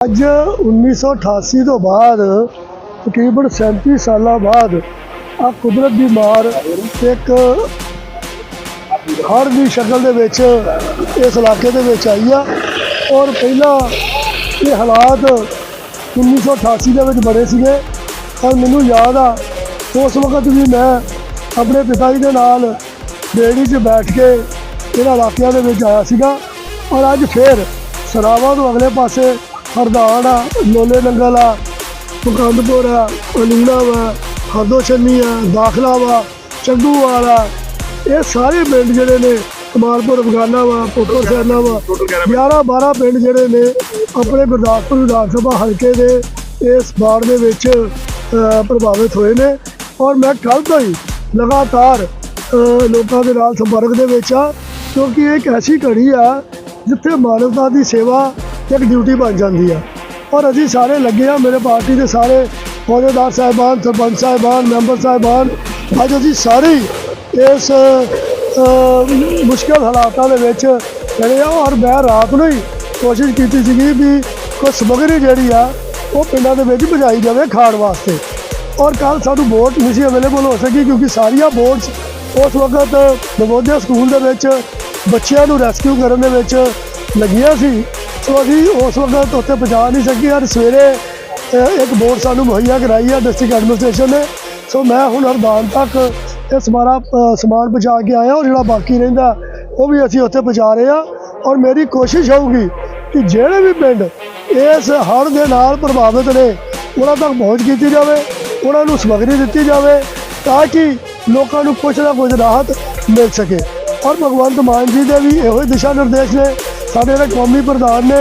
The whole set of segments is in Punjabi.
ਅੱਜ 1988 ਤੋਂ ਬਾਅਦ, ਤਕਰੀਬਨ 37 ਸਾਲਾਂ ਬਾਅਦ ਆ ਕੁਦਰਤ ਦੀ ਮਾਰ ਇੱਕ ਹੜ੍ਹ ਦੀ ਸ਼ਕਲ ਦੇ ਵਿੱਚ ਇਸ ਇਲਾਕੇ ਦੇ ਵਿੱਚ ਆਈ ਆ। ਔਰ ਪਹਿਲਾਂ ਇਹ ਹਾਲਾਤ 1988 ਦੇ ਵਿੱਚ ਬਣੇ ਸੀਗੇ। ਔਰ ਮੈਨੂੰ ਯਾਦ ਆ, ਉਸ ਵਕਤ ਵੀ ਮੈਂ ਆਪਣੇ ਪਿਤਾ ਜੀ ਦੇ ਨਾਲ ਬੇੜੀ 'ਚ ਬੈਠ ਕੇ ਇਹਨਾਂ ਇਲਾਕਿਆਂ ਦੇ ਵਿੱਚ ਆਇਆ ਸੀਗਾ। ਔਰ ਅੱਜ ਫੇਰ ਸਰਾਵਾਂ ਤੋਂ ਅਗਲੇ ਪਾਸੇ ਹਰਦਾਨ ਆ ਲੋਲੇ ਨੰਗਲ ਆ ਮੁਕੰਦਪੁਰ ਆ ਅਲੀਣਾ ਵਾ ਹਰਦੋ ਛੰਨੀ ਆ ਦਾਖਲਾ ਵਾ ਚੰਦੂਵਾਲ ਆ ਇਹ ਸਾਰੇ ਪਿੰਡ ਜਿਹੜੇ ਨੇ ਕਮਾਲਪੁਰ ਬਗਾਨਾ ਵਾ ਪੁੱਤਰ ਸੈਨਾ ਵਾ 11 12 ਪਿੰਡ। ਜਿਹੜੇ ਨੇ ਆਪਣੇ ਗੁਰਦਾਸਪੁਰ ਵਿਧਾਨ ਸਭਾ ਹਲਕੇ ਦੇ ਇਸ ਬਾੜ ਦੇ ਵਿੱਚ ਪ੍ਰਭਾਵਿਤ ਹੋਏ ਨੇ। ਔਰ ਮੈਂ ਕੱਲ ਤੋਂ ਹੀ ਲਗਾਤਾਰ ਲੋਕਾਂ ਦੇ ਨਾਲ ਸੰਪਰਕ ਦੇ ਵਿੱਚ ਆ ਕਿਉਂਕਿ ਇਹ ਇੱਕ ਐਸੀ ਘੜੀ ਆ ਜਿੱਥੇ ਮਾਨਵਤਾ ਦੀ ਸੇਵਾ ਇੱਕ ਡਿਊਟੀ ਬਣ ਜਾਂਦੀ ਆ। ਔਰ ਅਸੀਂ ਸਾਰੇ ਲੱਗੇ ਆ ਮੇਰੇ ਪਾਰਟੀ ਦੇ ਸਾਰੇ ਅਹੁਦੇਦਾਰ ਸਾਹਿਬਾਨ ਸਰਪੰਚ ਸਾਹਿਬਾਨ ਮੈਂਬਰ ਸਾਹਿਬਾਨ ਅੱਜ ਅਸੀਂ ਸਾਰੇ ਇਸ ਅ, ਮੁਸ਼ਕਲ ਹਾਲਾਤਾਂ ਦੇ ਵਿੱਚ ਜਿਹੜੇ ਆ ਔਰ ਮੈਂ ਰਾਤ ਨੂੰ ਹੀ ਕੋਸ਼ਿਸ਼ ਕੀਤੀ ਸੀਗੀ ਵੀ ਕੋਈ ਸਮੱਗਰੀ ਜਿਹੜੀ ਆ ਉਹ ਪਿੰਡਾਂ ਦੇ ਵਿੱਚ ਭਜਾਈ ਜਾਵੇ ਖਾਣ ਵਾਸਤੇ। ਔਰ ਕੱਲ ਸਾਨੂੰ ਬੋਟ ਨਹੀਂ ਸੀ ਅਵੇਲੇਬਲ ਹੋ ਸਕੀ ਕਿਉਂਕਿ ਸਾਰੀਆਂ ਬੋਟਸ ਉਸ ਵਕਤ ਨਵੋਦਿਆ ਸਕੂਲ ਦੇ ਵਿੱਚ ਬੱਚਿਆਂ ਨੂੰ ਰੈਸਕਿਊ ਕਰਨ ਦੇ ਵਿੱਚ ਲੱਗੀਆਂ ਸੀ। ਸੋ ਅਸੀਂ ਉਸ ਵਕਤ ਉੱਥੇ ਪਹੁੰਚਾ ਨਹੀਂ ਸਕੇ ਔਰ ਸਵੇਰੇ ਇੱਕ ਬੋਰਡ ਸਾਨੂੰ ਮੁਹੱਈਆ ਕਰਾਈ ਹੈ ਡਿਸਟ੍ਰਿਕਟ ਐਡਮਿਨਿਸਟ੍ਰੇਸ਼ਨ ਨੇ। ਸੋ ਮੈਂ ਹੁਣ ਹਰਦਾਨ ਤੱਕ ਇਹ ਸਾਰਾ ਸਮਾਨ ਪਹੁੰਚਾ ਕੇ ਆਇਆ ਔਰ ਜਿਹੜਾ ਬਾਕੀ ਰਹਿੰਦਾ, ਉਹ ਵੀ ਅਸੀਂ ਉੱਥੇ ਪਹੁੰਚਾ ਰਹੇ ਆ। ਔਰ ਮੇਰੀ ਕੋਸ਼ਿਸ਼ ਹੋਊਗੀ ਕਿ ਜਿਹੜੇ ਵੀ ਪਿੰਡ ਇਸ ਹੜ੍ਹ ਦੇ ਨਾਲ ਪ੍ਰਭਾਵਿਤ ਨੇ, ਉਹਨਾਂ ਤੱਕ ਪਹੁੰਚ ਕੀਤੀ ਜਾਵੇ, ਉਹਨਾਂ ਨੂੰ ਸਮੱਗਰੀ ਦਿੱਤੀ ਜਾਵੇ, ਤਾਂ ਕਿ ਲੋਕਾਂ ਨੂੰ ਕੁਝ ਨਾ ਕੁਝ ਰਾਹਤ ਮਿਲ ਸਕੇ। ਔਰ ਭਗਵੰਤ ਮਾਨ ਜੀ ਦੇ ਵੀ ਇਹੋ ਹੀ ਦਿਸ਼ਾ ਨਿਰਦੇਸ਼ ਨੇ ਸਾਡੇ ਜਿਹੜੇ ਕੌਮੀ ਪ੍ਰਧਾਨ ਨੇ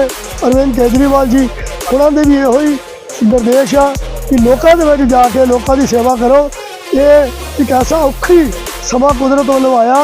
ਅਰਵਿੰਦ ਕੇਜਰੀਵਾਲ ਜੀ ਉਹਨਾਂ ਦੇ ਵੀ ਇਹੋ ਹੀ ਨਿਰਦੇਸ਼ ਆ ਕਿ ਲੋਕਾਂ ਦੇ ਵਿੱਚ ਜਾ ਕੇ ਲੋਕਾਂ ਦੀ ਸੇਵਾ ਕਰੋ। ਇਹ ਇੱਕ ਐਸਾ ਔਖੀ ਸਮਾਂ ਕੁਦਰਤ ਵੱਲੋਂ ਆਇਆ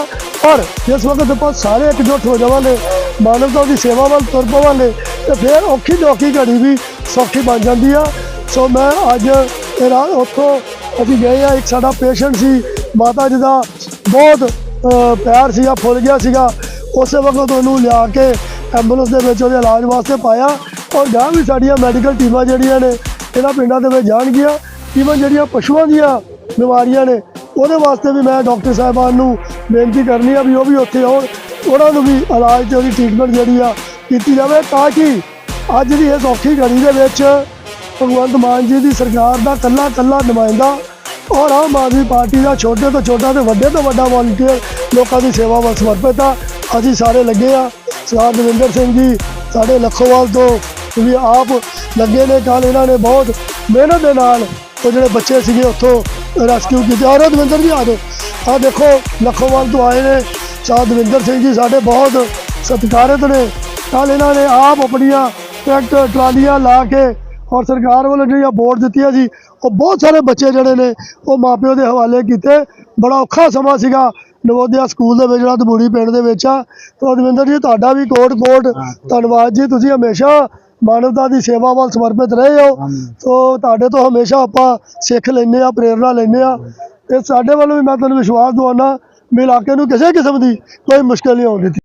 ਪਰ ਜਿਸ ਵਕਤ ਆਪਾਂ ਸਾਰੇ ਇਕਜੁੱਟ ਹੋ ਜਾਵਾਂਗੇ ਮਾਨਵਤਾ ਦੀ ਸੇਵਾ ਵੱਲ ਤੁਰ ਪਵਾਂਗੇ ਤੇ ਫਿਰ ਔਖੀ ਤੋਂ ਔਖੀ ਘੜੀ ਵੀ ਸੌਖੀ ਬਣ ਜਾਂਦੀ ਆ। ਸੋ ਮੈਂ ਅੱਜ ਇਹ ਉੱਥੋਂ ਅਸੀਂ ਗਏ ਆ ਇੱਕ ਸਾਡਾ ਪੇਸ਼ੈਂਟ ਸੀ ਮਾਤਾ ਜੀ ਦਾ ਬਹੁਤ ਅ, ਪੈਰ ਸੀਗਾ ਫੁੱਲ ਗਿਆ ਸੀਗਾ। ਉਸੇ ਵਕਤ ਉਹਨੂੰ ਲਿਆ ਕੇ ਐਂਬੂਲੈਂਸ ਦੇ ਵਿੱਚ ਉਹਦੇ ਇਲਾਜ ਵਾਸਤੇ ਪਾਇਆ। ਔਰ ਗਾਂ ਵੀ ਸਾਡੀਆਂ ਮੈਡੀਕਲ ਟੀਮਾਂ ਜਿਹੜੀਆਂ ਨੇ, ਇਹਨਾਂ ਪਿੰਡਾਂ ਦੇ ਵਿੱਚ ਜਾਣਗੀਆਂ ਈਵਨ ਜਿਹੜੀਆਂ ਪਸ਼ੂਆਂ ਦੀਆਂ ਬਿਮਾਰੀਆਂ ਨੇ, ਉਹਦੇ ਵਾਸਤੇ ਵੀ ਮੈਂ ਡਾਕਟਰ ਸਾਹਿਬਾਨ ਨੂੰ ਬੇਨਤੀ ਕਰਨੀ ਆ ਵੀ ਉਹ ਵੀ ਉੱਥੇ ਆਉਣ। ਉਹਨਾਂ ਨੂੰ ਵੀ ਇਲਾਜ ਤੇ ਉਹਦੀ ਟ੍ਰੀਟਮੈਂਟ ਜਿਹੜੀ ਆ ਕੀਤੀ ਜਾਵੇ ਤਾਂ ਕਿ ਅੱਜ ਦੀ ਇਸ ਔਖੀ ਘੜੀ ਦੇ ਵਿੱਚ ਭਗਵੰਤ ਮਾਨ ਜੀ ਦੀ ਸਰਕਾਰ ਦਾ ਕੱਲਾ ਕੱਲਾ ਨੁਮਾਇੰਦਾ ਔਰ ਆਮ ਆਦਮੀ ਪਾਰਟੀ ਦਾ ਛੋਟੇ ਤੋਂ ਛੋਟਾ ਤੇ ਵੱਡੇ ਤੋਂ ਵੱਡਾ ਵੋਲੰਟੀਅਰ ਲੋਕਾਂ ਦੀ ਸੇਵਾ ਵੱਲ ਸਮਰਪਿਤ ਆ। ਅਸੀਂ ਸਾਰੇ ਲੱਗੇ ਆ। ਸਰਦਾਰ ਦਵਿੰਦਰ ਸਿੰਘ ਜੀ, ਸਾਡੇ ਲੱਖੋਵਾਲ ਤੋਂ। ਵੀ ਆਪ ਲੱਗੇ ਨੇ ਕੱਲ ਇਹਨਾਂ ਨੇ ਬਹੁਤ ਮਿਹਨਤ ਦੇ ਨਾਲ ਉਹ ਜਿਹੜੇ ਬੱਚੇ ਸੀਗੇ ਉੱਥੋਂ ਰੈਸਕਿਊ ਕੀਤੇ। ਔਰ ਦਵਿੰਦਰ ਜੀ, ਆ ਜਾਓ। ਆ ਦੇਖੋ, ਲੱਖੋਵਾਲ ਤੋਂ ਆਏ ਨੇ। ਸਰਦਾਰ ਦਵਿੰਦਰ ਸਿੰਘ ਜੀ, ਸਾਡੇ ਬਹੁਤ ਸਤਿਕਾਰਤ ਨੇ। ਕੱਲ ਇਹਨਾਂ ਨੇ ਆਪ ਆਪਣੀਆਂ ਟਰੈਕਟਰ ਟਰਾਲੀਆਂ ਲਾ ਕੇ ਔਰ ਸਰਕਾਰ ਵੱਲੋਂ ਜਿਹੜੀਆਂ ਬੋਰਡ ਦਿੱਤੀਆਂ ਸੀ, ਉਹ ਬਹੁਤ ਸਾਰੇ ਬੱਚੇ ਜਿਹੜੇ ਨੇ, ਉਹ ਮਾਪਿਓ ਦੇ ਹਵਾਲੇ ਕੀਤੇ। ਬੜਾ ਔਖਾ ਸਮਾਂ ਸੀਗਾ। ਨਵੋਦਿਆ ਸਕੂਲ ਦੇ ਵਿੱਚ ਜਿਹੜਾ ਦਮੂੜੀ ਪਿੰਡ ਦੇ ਵਿੱਚ ਆ। ਤਾਂ ਦਵਿੰਦਰ ਜੀ ਤੁਹਾਡਾ ਵੀ ਕੋਟ ਕੋਟ। ਧੰਨਵਾਦ ਜੀ। ਤੁਸੀਂ ਹਮੇਸ਼ਾ ਮਾਨਵਤਾ ਦੀ ਸੇਵਾ ਵੱਲ ਸਮਰਪਿਤ ਰਹੇ ਹੋ। ਸੋ ਤੁਹਾਡੇ ਤੋਂ ਹਮੇਸ਼ਾ ਆਪਾਂ ਸਿੱਖ ਲੈਂਦੇ ਆ ਪ੍ਰੇਰਣਾ ਲੈਂਦੇ ਆ ਤੇ ਸਾਡੇ ਵੱਲੋਂ ਵੀ ਮੈਂ ਤੁਹਾਨੂੰ ਵਿਸ਼ਵਾਸ ਦਵਾਉਣਾ ਵੀ ਇਲਾਕੇ ਨੂੰ ਕਿਸੇ ਕਿਸਮ ਦੀ ਕੋਈ ਮੁਸ਼ਕਲ ਨਹੀਂ ਆਉਣ ਦਿੱਤੀ।